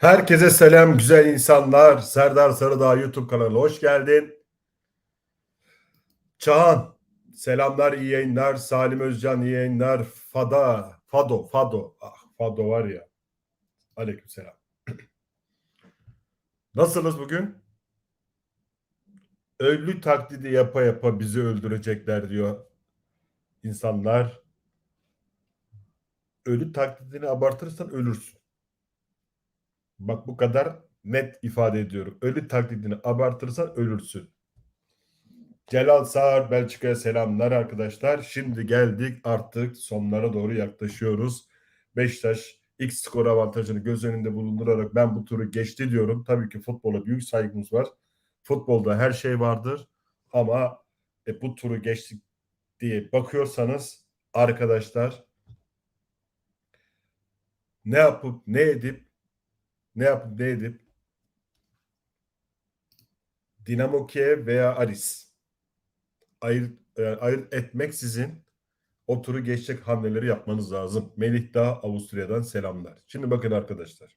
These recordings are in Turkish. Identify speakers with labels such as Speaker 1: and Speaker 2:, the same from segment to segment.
Speaker 1: Herkese selam güzel insanlar. Serdar Sarıdağ YouTube kanalı hoş geldin. Çağan selamlar iyi yayınlar. Salim Özcan iyi yayınlar. Fada, Fado, Fado. Ah, Fado var ya. Aleyküm selam. Nasılsınız bugün? Ölü taklidi yapa yapa bizi öldürecekler diyor insanlar. Ölü taklidini abartırsan ölürsün. Bak bu kadar net ifade ediyorum. Ölü taklidini abartırsan ölürsün. Celal Sağır Belçika'ya selamlar arkadaşlar. Şimdi geldik artık sonlara doğru yaklaşıyoruz. Beşiktaş X skor avantajını göz önünde bulundurarak ben bu turu geçti diyorum. Tabii ki futbola büyük saygımız var. Futbolda her şey vardır ama e, bu turu geçtik diye bakıyorsanız arkadaşlar ne yapıp ne edip ne yapıp ne edip Dinamo Kiev veya Aris ayırt, e, ayırt etmek sizin o turu geçecek hamleleri yapmanız lazım. Melih Dağ Avusturya'dan selamlar. Şimdi bakın arkadaşlar.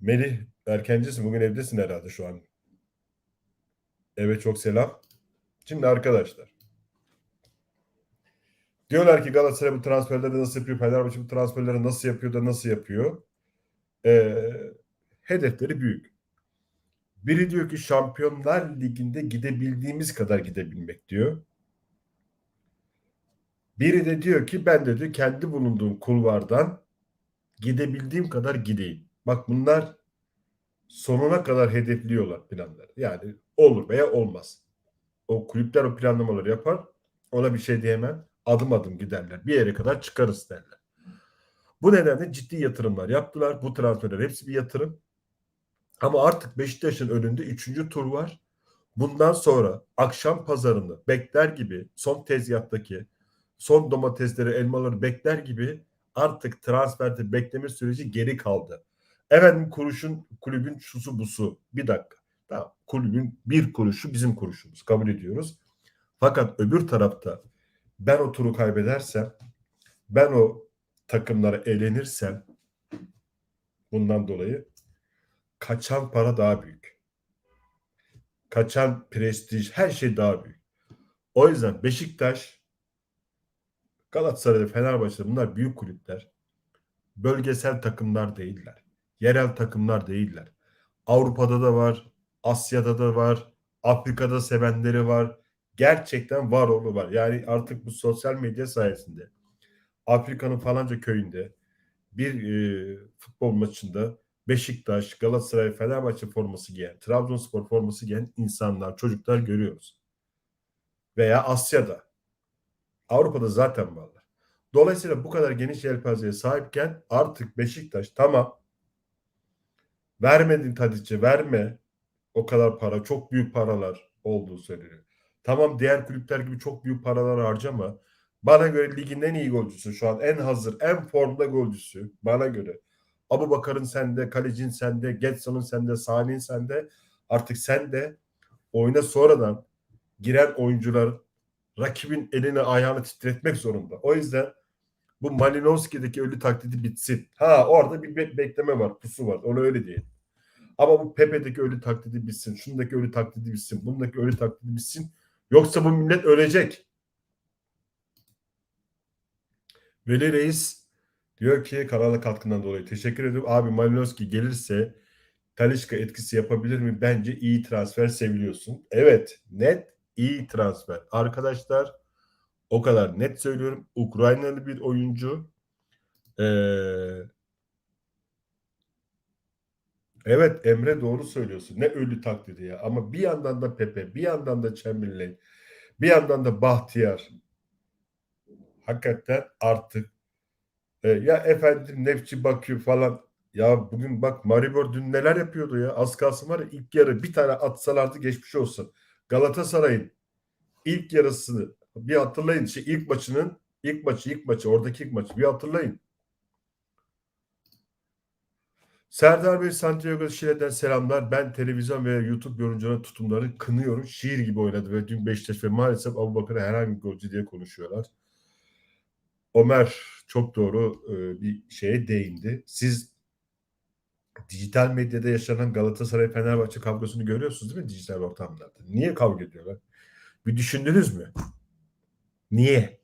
Speaker 1: Melih erkencisin bugün evdesin herhalde şu an. Evet çok selam. Şimdi arkadaşlar. Diyorlar ki Galatasaray bu transferleri nasıl yapıyor? Fenerbahçe bu transferleri nasıl yapıyor da nasıl yapıyor? Ee, hedefleri büyük. Biri diyor ki Şampiyonlar Ligi'nde gidebildiğimiz kadar gidebilmek diyor. Biri de diyor ki ben de diyor kendi bulunduğum kulvardan gidebildiğim kadar gideyim. Bak bunlar sonuna kadar hedefliyorlar planları. Yani olur veya olmaz. O kulüpler o planlamaları yapar. Ona bir şey diyemem. Adım adım giderler. Bir yere kadar çıkarız derler. Bu nedenle ciddi yatırımlar yaptılar. Bu transferler hepsi bir yatırım. Ama artık Beşiktaş'ın önünde üçüncü tur var. Bundan sonra akşam pazarını bekler gibi son tezgahtaki son domatesleri, elmaları bekler gibi artık transferde bekleme süreci geri kaldı. Efendim kuruşun kulübün şusu busu. Bir dakika. Tamam. Kulübün bir kuruşu bizim kuruşumuz. Kabul ediyoruz. Fakat öbür tarafta ben o turu kaybedersem ben o takımlara elenirsem bundan dolayı kaçan para daha büyük. Kaçan prestij her şey daha büyük. O yüzden Beşiktaş Galatasaray Fenerbahçe bunlar büyük kulüpler. Bölgesel takımlar değiller. Yerel takımlar değiller. Avrupa'da da var, Asya'da da var, Afrika'da sevenleri var. Gerçekten var oğlu var. Yani artık bu sosyal medya sayesinde Afrika'nın falanca köyünde bir e, futbol maçında Beşiktaş, Galatasaray, Fenerbahçe forması giyen, Trabzonspor forması giyen insanlar, çocuklar görüyoruz. Veya Asya'da. Avrupa'da zaten varlar. Dolayısıyla bu kadar geniş yelpazeye sahipken artık Beşiktaş tamam vermedin Tadic'e verme o kadar para çok büyük paralar olduğu söyleniyor. Tamam diğer kulüpler gibi çok büyük paralar harcama. Bana göre ligin en iyi golcüsü şu an en hazır en formda golcüsü bana göre. Abu Bakar'ın sende, Kalecin sende, Getson'un sende, Salih'in sende. Artık sen de oyuna sonradan giren oyuncular rakibin elini ayağını titretmek zorunda. O yüzden bu Malinowski'deki ölü taklidi bitsin. Ha orada bir be- bekleme var, pusu var. Onu öyle değil. Ama bu Pepe'deki ölü taklidi bitsin. Şundaki ölü taklidi bitsin. Bundaki ölü taklidi bitsin. Yoksa bu millet ölecek. Veli Reis diyor ki kanala katkından dolayı teşekkür ederim. Abi Malinowski gelirse Talişka etkisi yapabilir mi? Bence iyi transfer seviliyorsun. Evet net iyi transfer. Arkadaşlar o kadar net söylüyorum. Ukraynalı bir oyuncu. Ee, evet Emre doğru söylüyorsun. Ne ölü taklidi ya. Ama bir yandan da Pepe, bir yandan da Chamberlain, bir yandan da Bahtiyar. Hakikaten artık e, ya efendim nefçi bakıyor falan. Ya bugün bak Maribor dün neler yapıyordu ya. Az kalsın var ya ilk yarı bir tane atsalardı geçmiş olsun. Galatasaray'ın ilk yarısını bir hatırlayın. Şey, ilk maçının ilk maçı ilk maçı oradaki ilk maçı bir hatırlayın. Serdar Bey Santiago Şile'den selamlar. Ben televizyon ve YouTube yorumcuların tutumlarını kınıyorum. Şiir gibi oynadı ve dün Beşiktaş ve maalesef Abu Bakar'a herhangi bir golcü diye konuşuyorlar. Ömer çok doğru e, bir şeye değindi. Siz dijital medyada yaşanan Galatasaray Fenerbahçe kavgasını görüyorsunuz değil mi dijital ortamlarda? Niye kavga ediyorlar? Bir düşündünüz mü? Niye?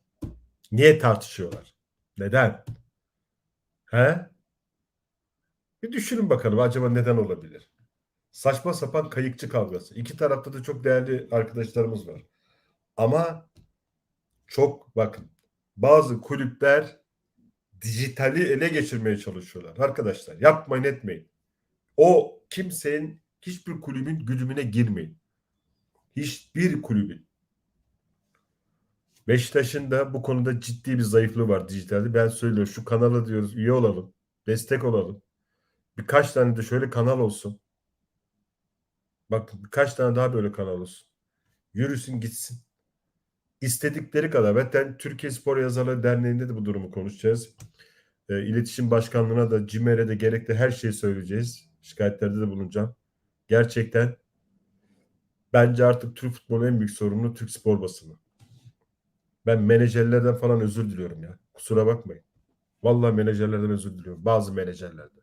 Speaker 1: Niye tartışıyorlar? Neden? He? Bir düşünün bakalım acaba neden olabilir? Saçma sapan kayıkçı kavgası. İki tarafta da çok değerli arkadaşlarımız var. Ama çok bakın bazı kulüpler dijitali ele geçirmeye çalışıyorlar. Arkadaşlar yapmayın etmeyin. O kimsenin hiçbir kulübün güdümüne girmeyin. Hiçbir kulübün. Beşiktaş'ın da bu konuda ciddi bir zayıflığı var dijitalde. Ben söylüyorum şu kanala diyoruz üye olalım. Destek olalım. Birkaç tane de şöyle kanal olsun. Bak birkaç tane daha böyle kanal olsun. Yürüsün gitsin. İstedikleri kadar. Zaten Türkiye Spor Yazarları Derneği'nde de bu durumu konuşacağız. E, İletişim Başkanlığı'na da CİMER'e de gerekli her şeyi söyleyeceğiz. Şikayetlerde de bulunacağım. Gerçekten bence artık Türk futbolunun en büyük sorunu Türk spor basını. Ben menajerlerden falan özür diliyorum ya. Kusura bakmayın. Vallahi menajerlerden özür diliyorum. Bazı menajerlerden.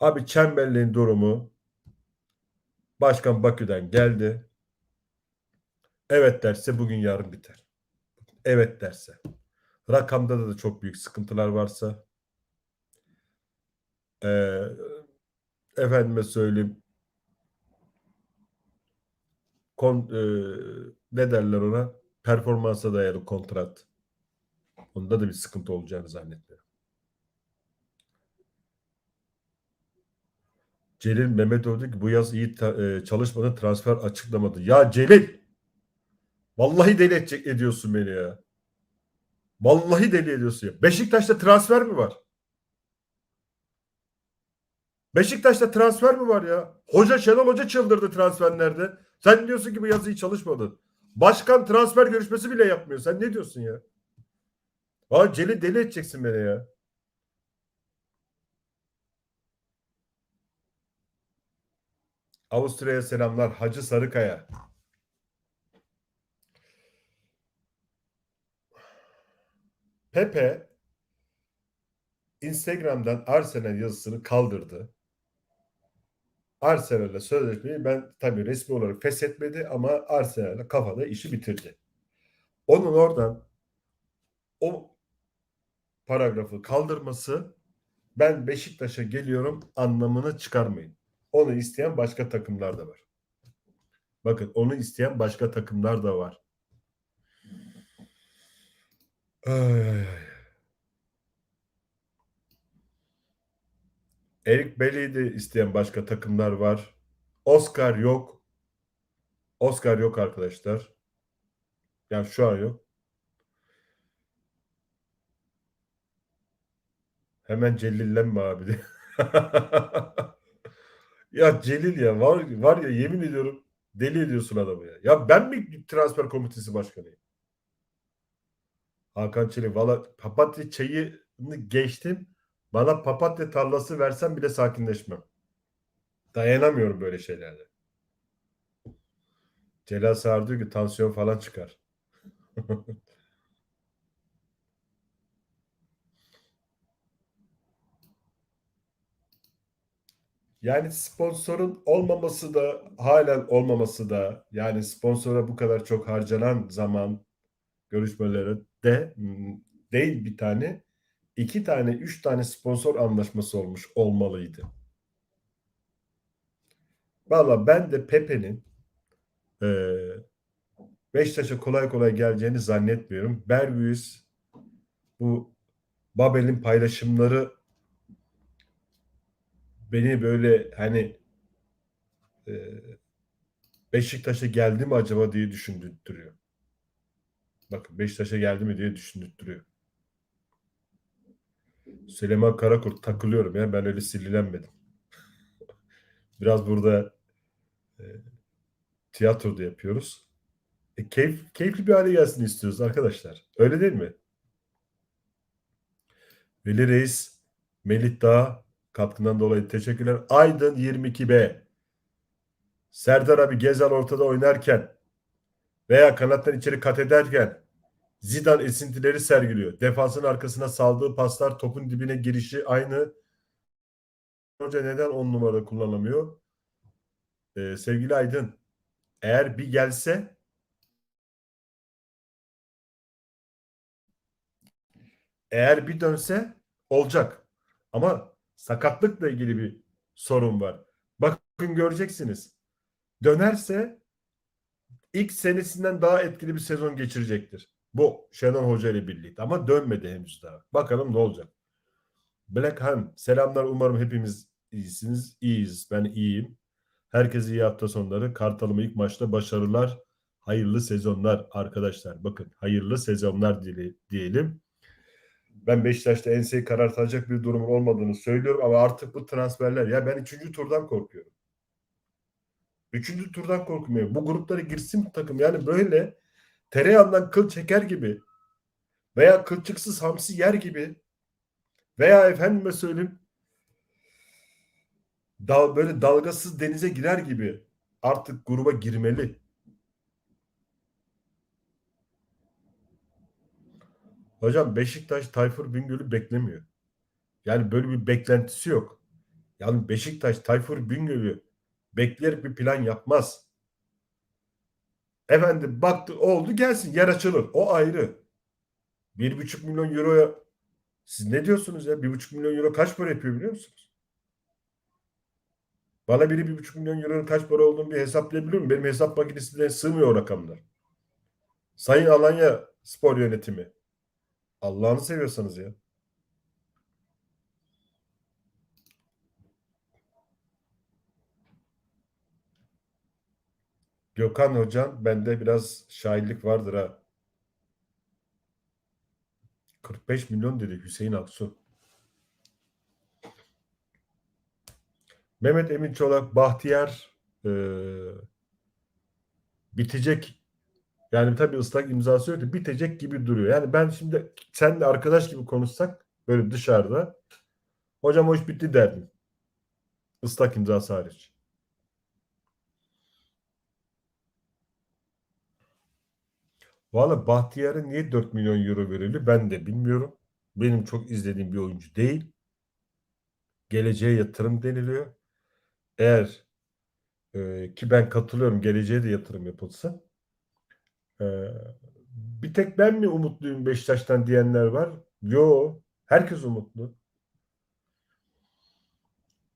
Speaker 1: Abi Çemberli'nin durumu Başkan Bakü'den geldi. Evet derse bugün yarın biter. Evet derse. Rakamda da, çok büyük sıkıntılar varsa ee, efendime söyleyeyim kon, e, ne derler ona performansa dayalı kontrat. Onda da bir sıkıntı olacağını zannetmiyorum. Celil Mehmetoğlu diyor ki bu yaz iyi ta- e, çalışmadı transfer açıklamadı. Ya Celil vallahi deli edecek ediyorsun beni ya. Vallahi deli ediyorsun ya. Beşiktaş'ta transfer mi var? Beşiktaş'ta transfer mi var ya? Hoca Şenol Hoca çıldırdı transferlerde. Sen diyorsun ki bu yazı iyi çalışmadı. Başkan transfer görüşmesi bile yapmıyor. Sen ne diyorsun ya? Aa Celil deli edeceksin beni ya. Avusturya'ya selamlar. Hacı Sarıkaya. Pepe Instagram'dan Arsenal yazısını kaldırdı. Arsenal'le sözleşmeyi ben tabii resmi olarak feshetmedi ama Arsenal'le kafada işi bitirdi. Onun oradan o paragrafı kaldırması ben Beşiktaş'a geliyorum anlamını çıkarmayın. Onu isteyen başka takımlar da var. Bakın onu isteyen başka takımlar da var. Ay, ay, ay. Erik Bey'i de isteyen başka takımlar var. Oscar yok. Oscar yok arkadaşlar. Yani şu an yok. Hemen Celillenme abi ya Celil ya var, var ya yemin ediyorum deli ediyorsun adamı ya. Ya ben mi transfer komitesi başkanıyım? Hakan Çelik valla papatya çayını geçtim. Bana papatya tarlası versen bile sakinleşmem. Dayanamıyorum böyle şeylerde. Celal Sağır diyor ki tansiyon falan çıkar. Yani sponsorun olmaması da halen olmaması da yani sponsora bu kadar çok harcanan zaman görüşmeleri de mm, değil bir tane iki tane üç tane sponsor anlaşması olmuş olmalıydı. Valla ben de Pepe'nin e, Beşiktaş'a kolay kolay geleceğini zannetmiyorum. Bergüz bu Babel'in paylaşımları beni böyle hani e, Beşiktaş'a geldi mi acaba diye düşündürtüyor. Bakın Beşiktaş'a geldi mi diye düşündürtüyor. Süleyman Karakurt takılıyorum ya ben öyle sinirlenmedim. Biraz burada e, tiyatro da yapıyoruz. E, keyif, keyifli bir hale gelsin istiyoruz arkadaşlar. Öyle değil mi? Veli Reis, Melih Dağ katkından dolayı teşekkürler. Aydın 22B. Serdar abi Gezal ortada oynarken veya kanattan içeri kat ederken Zidane esintileri sergiliyor. Defansın arkasına saldığı paslar topun dibine girişi aynı Hoca neden 10 numarada kullanamıyor? Ee, sevgili Aydın, eğer bir gelse eğer bir dönse olacak. Ama sakatlıkla ilgili bir sorun var. Bakın göreceksiniz. Dönerse ilk senesinden daha etkili bir sezon geçirecektir. Bu Şenol Hoca ile birlikte. Ama dönmedi henüz daha. Bakalım ne olacak. Black Han selamlar umarım hepimiz iyisiniz. İyiyiz. Ben iyiyim. Herkese iyi hafta sonları. Kartal'ıma ilk maçta başarılar. Hayırlı sezonlar arkadaşlar. Bakın hayırlı sezonlar diyelim. Ben Beşiktaş'ta enseyi karartacak bir durumun olmadığını söylüyorum ama artık bu transferler ya ben üçüncü turdan korkuyorum. Üçüncü turdan korkmuyorum. Bu gruplara girsin takım. Yani böyle tereyağından kıl çeker gibi veya kılçıksız hamsi yer gibi veya efendime söyleyeyim dal, böyle dalgasız denize girer gibi artık gruba girmeli. Hocam Beşiktaş Tayfur Bingöl'ü beklemiyor. Yani böyle bir beklentisi yok. Yani Beşiktaş Tayfur Bingöl'ü bekleyerek bir plan yapmaz. Efendim baktı oldu gelsin yer açılır. O ayrı. Bir buçuk milyon euroya siz ne diyorsunuz ya? Bir buçuk milyon euro kaç para yapıyor biliyor musunuz? Bana biri bir buçuk milyon euronun kaç para olduğunu bir hesaplayabiliyor muyum? Benim hesap makinesine sığmıyor o rakamlar. Sayın Alanya Spor Yönetimi. Allah'ını seviyorsanız ya. Gökhan Hocam bende biraz şairlik vardır ha. 45 milyon dedi Hüseyin Aksu. Mehmet Emin Çolak, Bahtiyar e, bitecek. Yani tabii ıslak imzası yok da bitecek gibi duruyor. Yani ben şimdi senle arkadaş gibi konuşsak böyle dışarıda hocam iş bitti derdim. Islak imzası hariç. Valla Bahtiyar'a niye 4 milyon euro verildi ben de bilmiyorum. Benim çok izlediğim bir oyuncu değil. Geleceğe yatırım deniliyor. Eğer e, ki ben katılıyorum geleceğe de yatırım yapılsa. E, bir tek ben mi umutluyum Beşiktaş'tan diyenler var. Yo, herkes umutlu.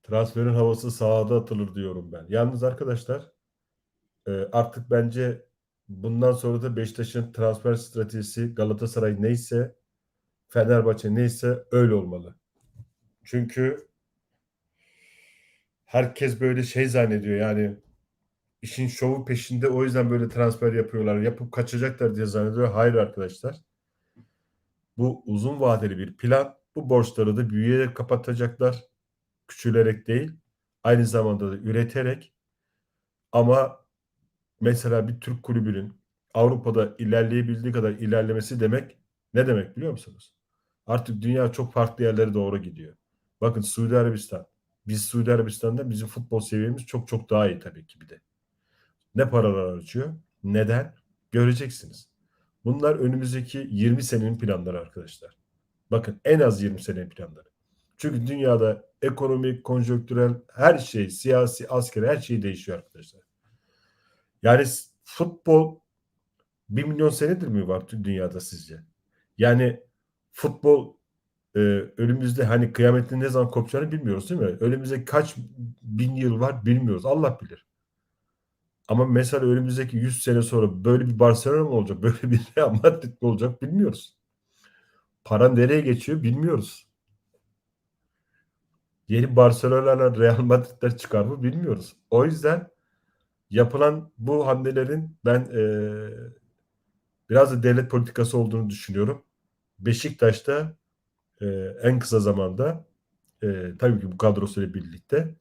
Speaker 1: Transferin havası sahada atılır diyorum ben. Yalnız arkadaşlar e, artık bence bundan sonra da Beşiktaş'ın transfer stratejisi Galatasaray neyse Fenerbahçe neyse öyle olmalı. Çünkü herkes böyle şey zannediyor yani işin şovu peşinde o yüzden böyle transfer yapıyorlar. Yapıp kaçacaklar diye zannediyor. Hayır arkadaşlar. Bu uzun vadeli bir plan. Bu borçları da büyüyerek kapatacaklar. Küçülerek değil. Aynı zamanda da üreterek ama mesela bir Türk kulübünün Avrupa'da ilerleyebildiği kadar ilerlemesi demek ne demek biliyor musunuz? Artık dünya çok farklı yerlere doğru gidiyor. Bakın Suudi Arabistan. Biz Suudi Arabistan'da bizim futbol seviyemiz çok çok daha iyi tabii ki bir de. Ne paralar harcıyor? Neden? Göreceksiniz. Bunlar önümüzdeki 20 senenin planları arkadaşlar. Bakın en az 20 senenin planları. Çünkü dünyada ekonomik, konjonktürel her şey, siyasi, askeri her şey değişiyor arkadaşlar. Yani futbol 1 milyon senedir mi var dünyada sizce? Yani futbol e, önümüzde hani kıyametin ne zaman kopacağını bilmiyoruz değil mi? Önümüzde kaç bin yıl var bilmiyoruz. Allah bilir. Ama mesela önümüzdeki 100 sene sonra böyle bir Barcelona mı olacak? Böyle bir Real Madrid mi olacak? Bilmiyoruz. Para nereye geçiyor bilmiyoruz. Yeni Barcelona'lar Real Madrid'ler çıkar mı bilmiyoruz. O yüzden yapılan bu hamlelerin ben e, biraz da devlet politikası olduğunu düşünüyorum. Beşiktaş'ta e, en kısa zamanda e, tabii ki bu kadrosuyla birlikte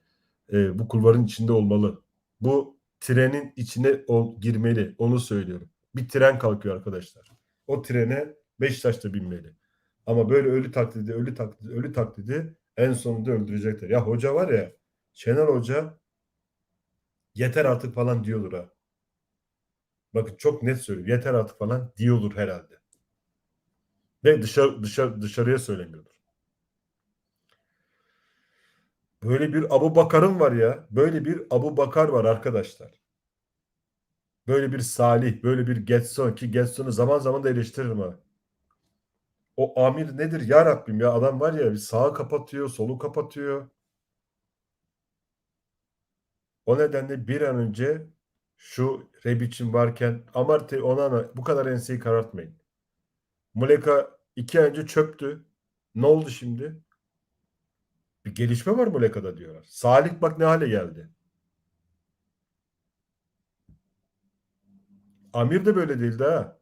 Speaker 1: e, bu kulvarın içinde olmalı. Bu trenin içine ol, girmeli. Onu söylüyorum. Bir tren kalkıyor arkadaşlar. O trene Beşiktaş'ta binmeli. Ama böyle ölü taklidi, ölü taklidi, ölü taklidi en sonunda öldürecekler. Ya hoca var ya Şener Hoca yeter artık falan diyordur ha. Bakın çok net söylüyorum. Yeter artık falan diyordur herhalde. Ve dışarı, dışarı, dışarıya söylemiyordur. Böyle bir Abu Bakar'ım var ya. Böyle bir Abu Bakar var arkadaşlar. Böyle bir Salih, böyle bir Getson ki Getson'u zaman zaman da eleştiririm ha. O Amir nedir ya Rabbim ya adam var ya bir sağı kapatıyor, solu kapatıyor. O nedenle bir an önce şu Rebic'in varken Amarte Onana bu kadar enseyi karartmayın. Muleka iki ay önce çöptü. Ne oldu şimdi? Bir gelişme var Muleka'da diyorlar. Salih bak ne hale geldi. Amir de böyle değildi ha.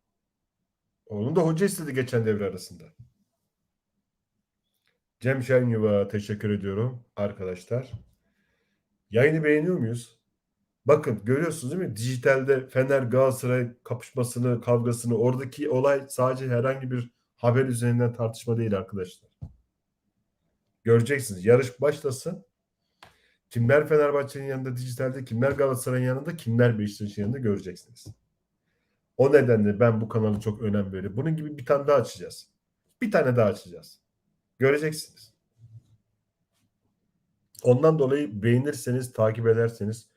Speaker 1: Onun da hoca istedi geçen devre arasında. Cem Şenyuva teşekkür ediyorum arkadaşlar. Yayını beğeniyor muyuz? Bakın görüyorsunuz değil mi? Dijitalde Fener Galatasaray kapışmasını, kavgasını oradaki olay sadece herhangi bir haber üzerinden tartışma değil arkadaşlar. Göreceksiniz. Yarış başlasın. Kimler Fenerbahçe'nin yanında dijitalde, kimler Galatasaray'ın yanında, kimler Beşiktaş'ın yanında göreceksiniz. O nedenle ben bu kanalı çok önem veriyorum. Bunun gibi bir tane daha açacağız. Bir tane daha açacağız. Göreceksiniz. Ondan dolayı beğenirseniz, takip ederseniz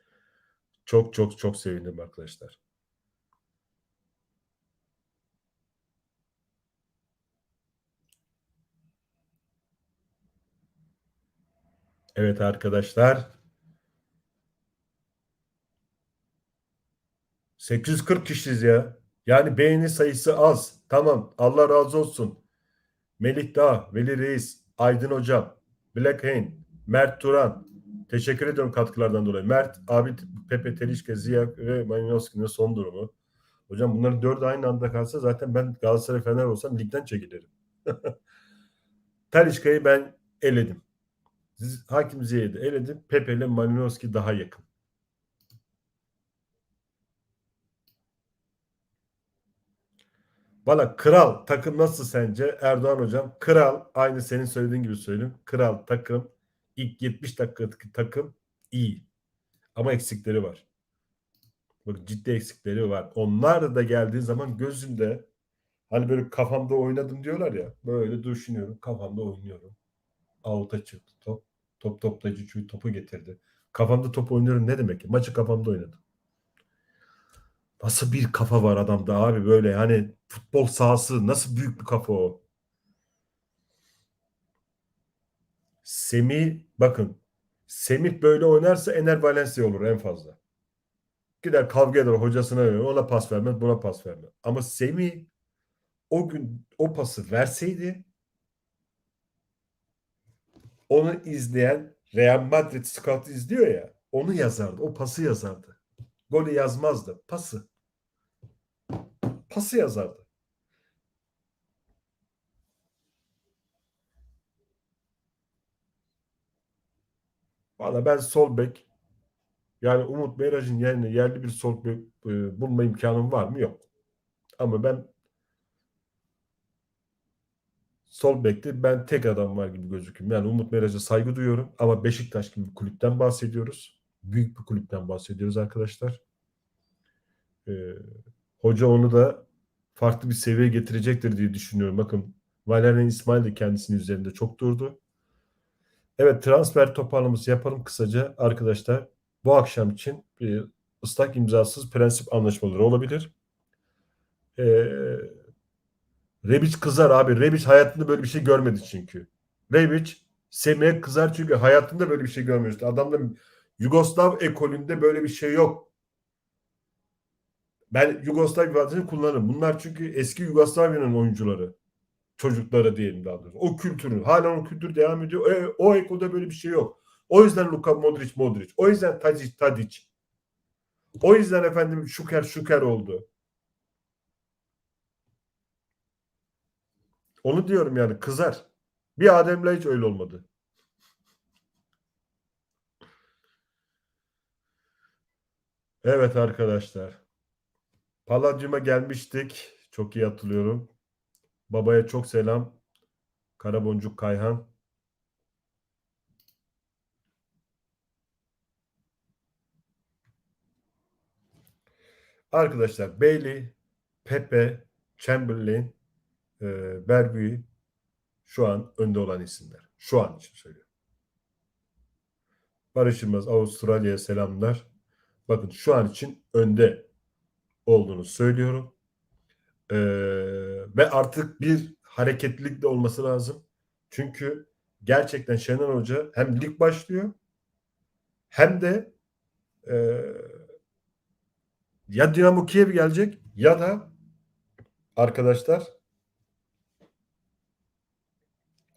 Speaker 1: çok çok çok sevinirim arkadaşlar. Evet arkadaşlar. 840 kişiyiz ya. Yani beğeni sayısı az. Tamam. Allah razı olsun. Melih Dağ, Veli Reis, Aydın Hocam, Black Hain, Mert Turan. Teşekkür ediyorum katkılardan dolayı. Mert, abi Pepe Telişke, Ziya ve Malinowski'nin son durumu. Hocam bunların dördü aynı anda kalsa zaten ben Galatasaray Fener olsam ligden çekilirim. Telişka'yı ben eledim. Hakim Ziya'yı da eledim. Pepe ile Malinowski daha yakın. Bana kral takım nasıl sence Erdoğan hocam? Kral aynı senin söylediğin gibi söyleyeyim. Kral takım ilk 70 dakikadaki takım iyi. Ama eksikleri var. Bak ciddi eksikleri var. Onlar da geldiği zaman gözümde hani böyle kafamda oynadım diyorlar ya. Böyle düşünüyorum. Kafamda oynuyorum. Out'a çıktı top. Top toplayıcı topu getirdi. Kafamda top oynuyorum ne demek? Maçı kafamda oynadım. Nasıl bir kafa var adamda abi böyle hani futbol sahası nasıl büyük bir kafa o. Semih bakın Semih böyle oynarsa Ener Valencia olur en fazla. Gider kavga eder hocasına verir. Ona pas vermez buna pas vermez. Ama Semih o gün o pası verseydi onu izleyen Real Madrid scout izliyor ya onu yazardı. O pası yazardı. Golü yazmazdı. Pası. Pası yazardı. Valla ben sol bek yani Umut Meraş'ın yerine yerli bir sol bek e, bulma imkanım var mı? Yok. Ama ben sol bekte ben tek adam var gibi gözüküyorum. Yani Umut Meraş'a saygı duyuyorum ama Beşiktaş gibi bir kulüpten bahsediyoruz. Büyük bir kulüpten bahsediyoruz arkadaşlar. Ee, hoca onu da farklı bir seviyeye getirecektir diye düşünüyorum. Bakın Valerian İsmail de kendisinin üzerinde çok durdu. Evet transfer toparlaması yapalım kısaca arkadaşlar. Bu akşam için bir ıslak imzasız prensip anlaşmaları olabilir. Ee, Rebic kızar abi. Rebic hayatında böyle bir şey görmedi çünkü. Rebic Semih'e kızar çünkü hayatında böyle bir şey görmemişti. Adamda Yugoslav ekolünde böyle bir şey yok. Ben Yugoslav ifadesini kullanırım. Bunlar çünkü eski Yugoslavya'nın oyuncuları. Çocukları diyelim daha doğrusu. O kültürü. Hala o kültür devam ediyor. E, o ekolde böyle bir şey yok. O yüzden Luka Modric Modric. O yüzden Tadic Tadic. O yüzden efendim Şuker Şuker oldu. Onu diyorum yani kızar. Bir Adem'le hiç öyle olmadı. Evet arkadaşlar. Palladium'a gelmiştik. Çok iyi hatırlıyorum. Babaya çok selam. Karaboncuk Kayhan. Arkadaşlar Bailey, Pepe, Chamberlain, e, Bergui şu an önde olan isimler. Şu an için söylüyorum. Barış Yılmaz Avustralya'ya selamlar. Bakın şu an için önde olduğunu söylüyorum. Ee, ve artık bir hareketlilik de olması lazım. Çünkü gerçekten Şener Hoca hem lig başlıyor hem de e, ya Dinamo Kiev gelecek ya da arkadaşlar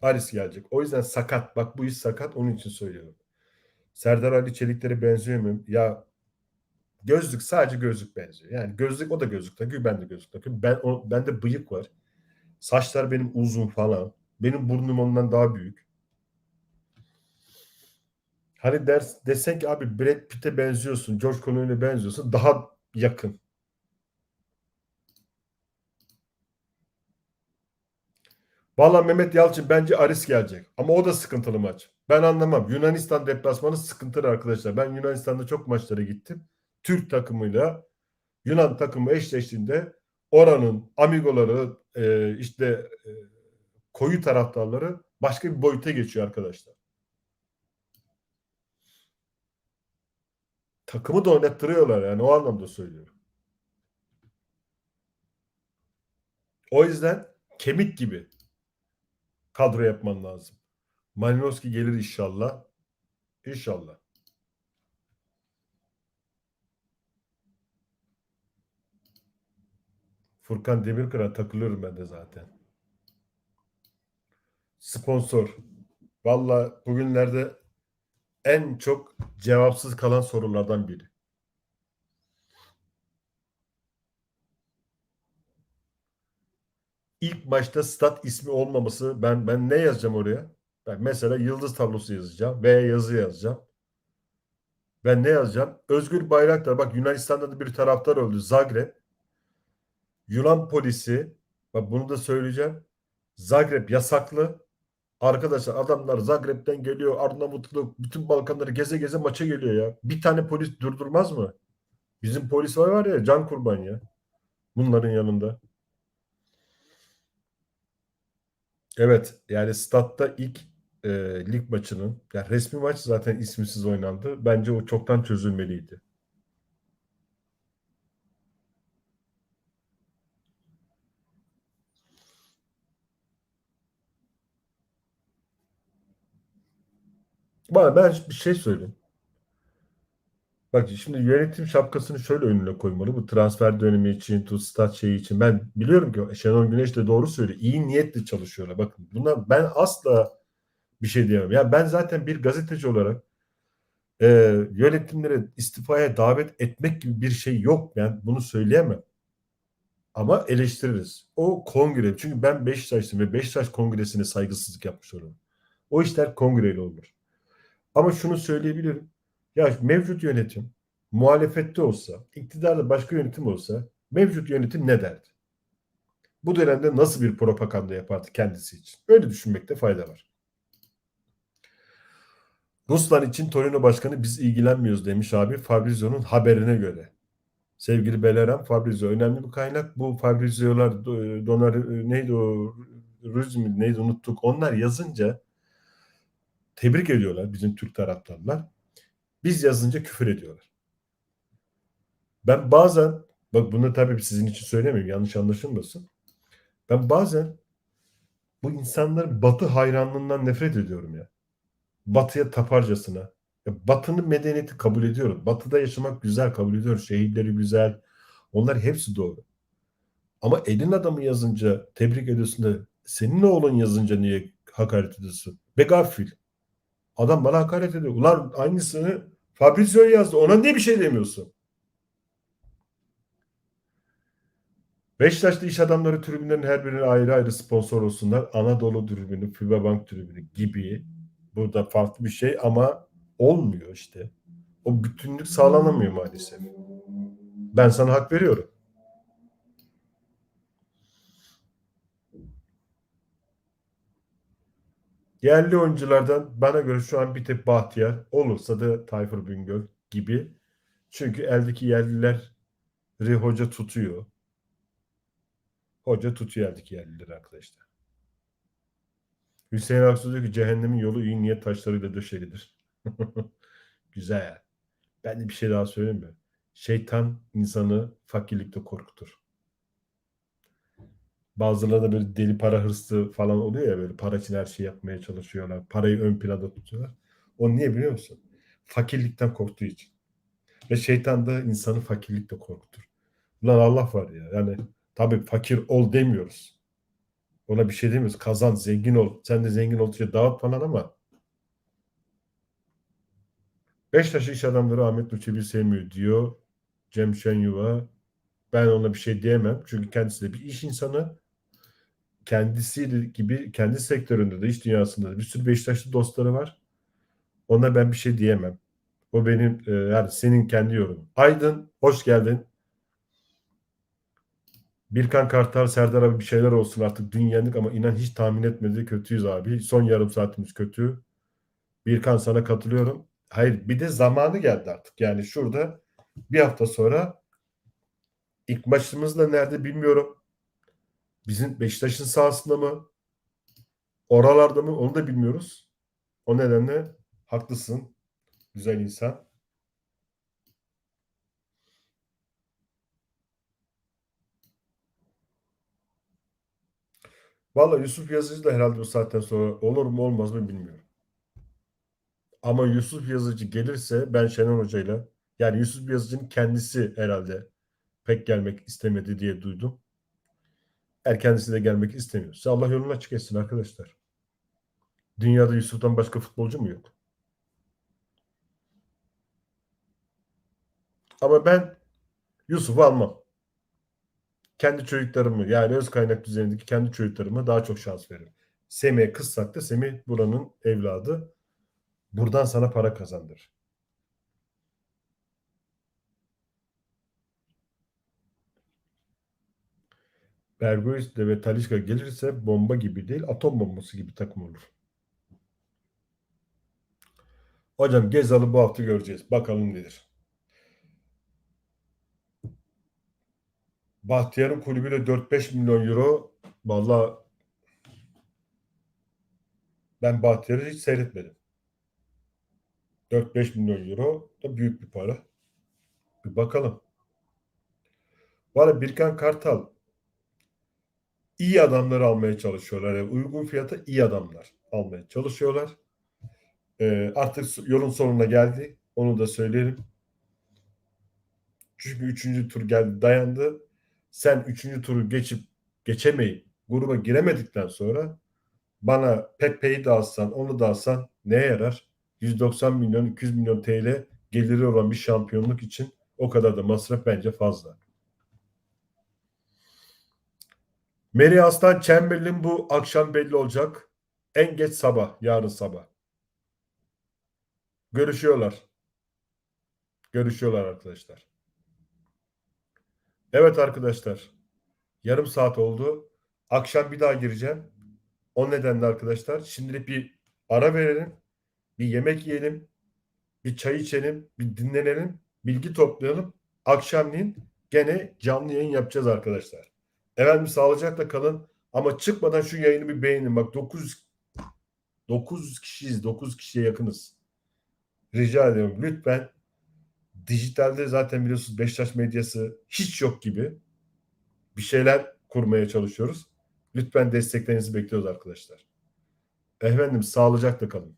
Speaker 1: Aris gelecek. O yüzden sakat. Bak bu iş sakat. Onun için söylüyorum. Serdar Ali Çelikler'e benziyor mu? Ya gözlük sadece gözlük benziyor. Yani gözlük o da gözlük takıyor. Ben de gözlük takıyorum. Ben o, bende bıyık var. Saçlar benim uzun falan. Benim burnum ondan daha büyük. Hani ders, desen ki abi Brad Pitt'e benziyorsun, George Clooney'e benziyorsun. Daha yakın. Valla Mehmet Yalçın bence Aris gelecek. Ama o da sıkıntılı maç. Ben anlamam. Yunanistan deplasmanı sıkıntılı arkadaşlar. Ben Yunanistan'da çok maçlara gittim. Türk takımıyla Yunan takımı eşleştiğinde oranın amigoları e, işte e, koyu taraftarları başka bir boyuta geçiyor arkadaşlar. Takımı da oynattırıyorlar yani o anlamda söylüyorum. O yüzden kemik gibi kadro yapman lazım. Malinowski gelir inşallah. İnşallah. Furkan Demirkıran takılıyorum ben de zaten. Sponsor. Valla bugünlerde en çok cevapsız kalan sorulardan biri. İlk maçta stat ismi olmaması ben ben ne yazacağım oraya? Ben mesela yıldız tablosu yazacağım veya yazı yazacağım. Ben ne yazacağım? Özgür Bayraktar bak Yunanistan'da da bir taraftar öldü. Zagreb. Yunan polisi bak bunu da söyleyeceğim. Zagreb yasaklı. Arkadaşlar adamlar Zagreb'den geliyor. Arnavutluk bütün Balkanları geze geze maça geliyor ya. Bir tane polis durdurmaz mı? Bizim polis var var ya can kurban ya. Bunların yanında. Evet yani statta ilk e, lig maçının yani resmi maç zaten ismsiz oynandı. Bence o çoktan çözülmeliydi. Bana ben bir şey söyleyeyim. Bak şimdi yönetim şapkasını şöyle önüne koymalı. Bu transfer dönemi için, tut stat şeyi için. Ben biliyorum ki Şenol Güneş de doğru söylüyor. İyi niyetle çalışıyorlar. Bakın buna ben asla bir şey diyemem. Ya ben zaten bir gazeteci olarak e, yönetimlere istifaya davet etmek gibi bir şey yok. Ben bunu söyleyemem. Ama eleştiririz. O kongre. Çünkü ben Beşiktaş'tım ve Beşiktaş kongresine saygısızlık yapmış olurum. O işler kongreyle olur. Ama şunu söyleyebilirim. Ya mevcut yönetim muhalefette olsa, iktidarda başka yönetim olsa mevcut yönetim ne derdi? Bu dönemde nasıl bir propaganda yapardı kendisi için? Öyle düşünmekte fayda var. Ruslan için Torino Başkanı biz ilgilenmiyoruz demiş abi Fabrizio'nun haberine göre. Sevgili Belerem Fabrizio önemli bir kaynak. Bu Fabrizio'lar donar neydi o Rüzmü neydi unuttuk. Onlar yazınca tebrik ediyorlar bizim Türk taraftarlar. Biz yazınca küfür ediyorlar. Ben bazen bak bunu tabii sizin için söylemiyorum yanlış anlaşılmasın. Ben bazen bu insanların batı hayranlığından nefret ediyorum ya. Batıya taparcasına. Ya batının medeniyeti kabul ediyorum. Batıda yaşamak güzel kabul ediyorum. Şehirleri güzel. Onlar hepsi doğru. Ama elin adamı yazınca tebrik ediyorsun da senin oğlun yazınca niye hakaret ediyorsun? Ve Garfield. Adam bana hakaret ediyor. Ulan aynısını Fabrizio yazdı. Ona niye bir şey demiyorsun? Beşiktaş'ta iş adamları tribünlerin her birine ayrı ayrı sponsor olsunlar. Anadolu tribünü, FIBA Bank tribünü gibi. Burada farklı bir şey ama olmuyor işte. O bütünlük sağlanamıyor maalesef. Ben sana hak veriyorum. Yerli oyunculardan bana göre şu an bir tek Bahtiyar olursa da Tayfur Bingöl gibi. Çünkü eldeki yerlileri hoca tutuyor. Hoca tutuyor eldeki yerlileri arkadaşlar. Hüseyin Aksu diyor ki cehennemin yolu iyi niyet taşlarıyla döşelidir. Güzel. Ben de bir şey daha söyleyeyim mi? Şeytan insanı fakirlikte korkutur. Bazıları da böyle deli para hırslı falan oluyor ya böyle para için her şeyi yapmaya çalışıyorlar. Parayı ön planda tutuyorlar. O niye biliyor musun? Fakirlikten korktuğu için. Ve şeytan da insanı fakirlikle korkutur. Ulan Allah var ya. Yani tabii fakir ol demiyoruz. Ona bir şey demiyoruz. Kazan, zengin ol. Sen de zengin oldukça dağıt falan ama Beşiktaş iş adamları Ahmet Nuçebi'yi sevmiyor diyor. Cem Şenyuva. Ben ona bir şey diyemem. Çünkü kendisi de bir iş insanı. Kendisi gibi kendi sektöründe de iş dünyasında da bir sürü Beşiktaşlı dostları var. Ona ben bir şey diyemem. O benim e, yani senin kendi yorumun. Aydın hoş geldin. Birkan Kartal, Serdar abi bir şeyler olsun artık dün yendik ama inan hiç tahmin etmedi. Kötüyüz abi. Son yarım saatimiz kötü. Birkan sana katılıyorum. Hayır bir de zamanı geldi artık. Yani şurada bir hafta sonra ilk maçımız da nerede bilmiyorum. Bizim Beşiktaş'ın sahasında mı? Oralarda mı? Onu da bilmiyoruz. O nedenle haklısın. Güzel insan. Vallahi Yusuf Yazıcı da herhalde bu saatten sonra olur mu olmaz mı bilmiyorum. Ama Yusuf Yazıcı gelirse ben Şener Hoca'yla yani Yusuf Yazıcı'nın kendisi herhalde pek gelmek istemedi diye duydum. Eğer kendisi de gelmek istemiyorsa Allah yolunu açık etsin arkadaşlar. Dünyada Yusuf'tan başka futbolcu mu yok? Ama ben Yusuf'u almam. Kendi çocuklarımı yani öz kaynak düzenindeki kendi çocuklarıma daha çok şans veririm. Semih'e kızsak da Semih buranın evladı. Buradan sana para kazandır. Bergois de ve Talişka gelirse bomba gibi değil atom bombası gibi takım olur. Hocam Gezal'ı bu hafta göreceğiz. Bakalım nedir. Bahtiyar'ın kulübüyle 4-5 milyon euro valla ben Bahtiyar'ı hiç seyretmedim. 4-5 milyon euro da büyük bir para. Bir bakalım. Valla Birkan Kartal iyi adamları almaya çalışıyorlar. Yani uygun fiyata iyi adamlar almaya çalışıyorlar. Ee, artık yolun sonuna geldi. Onu da söyleyelim. Çünkü üçüncü tur geldi dayandı. Sen üçüncü turu geçip geçemeyip gruba giremedikten sonra bana Pepe'yi de alsan onu da alsan neye yarar? 190 milyon 200 milyon TL geliri olan bir şampiyonluk için o kadar da masraf bence fazla. Meri Aslan Chamberlain bu akşam belli olacak. En geç sabah, yarın sabah. Görüşüyorlar. Görüşüyorlar arkadaşlar. Evet arkadaşlar. Yarım saat oldu. Akşam bir daha gireceğim. O nedenle arkadaşlar şimdilik bir ara verelim. Bir yemek yiyelim. Bir çay içelim. Bir dinlenelim. Bilgi toplayalım. Akşamleyin gene canlı yayın yapacağız arkadaşlar. Efendim sağlıcakla kalın. Ama çıkmadan şu yayını bir beğenin. Bak 9 9 kişiyiz. 9 kişiye yakınız. Rica ediyorum. Lütfen dijitalde zaten biliyorsunuz Beşiktaş medyası hiç yok gibi bir şeyler kurmaya çalışıyoruz. Lütfen desteklerinizi bekliyoruz arkadaşlar. Efendim sağlıcakla kalın.